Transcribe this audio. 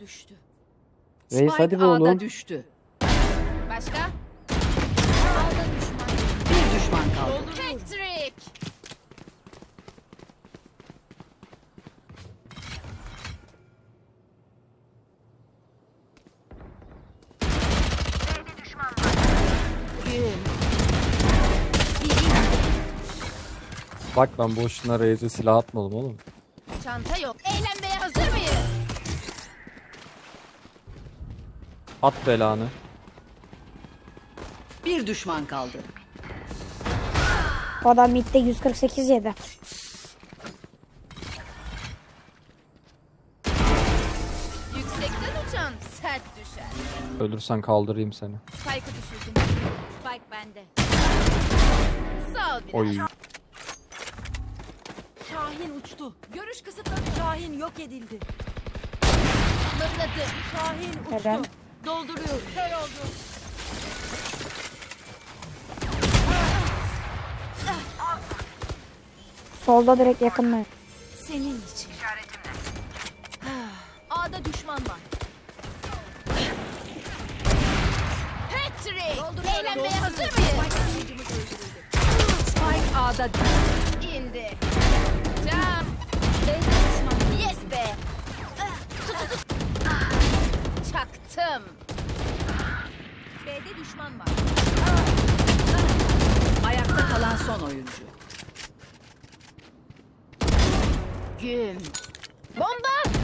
düştü. Reis hadi be A'da oğlum. düştü. Başka? A'da düşman. Bir düşman kaldı. Patrick. Bak ben boşuna Reis'e silah atmadım oğlum. Çanta yok. Eğlenmeye hazır At belanı. Bir düşman kaldı. O adam midde 148 yedi. Yüksekten uçan sert düşer. Ölürsen kaldırayım seni. Spike'ı düşürdüm. Spike bende. Sağ ol biraz. Oy. Şahin uçtu. Görüş kısıtlanıyor. Şahin yok edildi. Mırladı. Şahin uçtu. Neden? Dolduruyor. Kör oldu. Solda direkt yakınlar. Senin için. A'da düşman var. Patrick! Eğlenmeye hazır mıyız? Spike A'da düştü. İndi. Cam. Çaktım. B'de düşman var. Ayakta kalan son oyuncu. Güm. Bomba!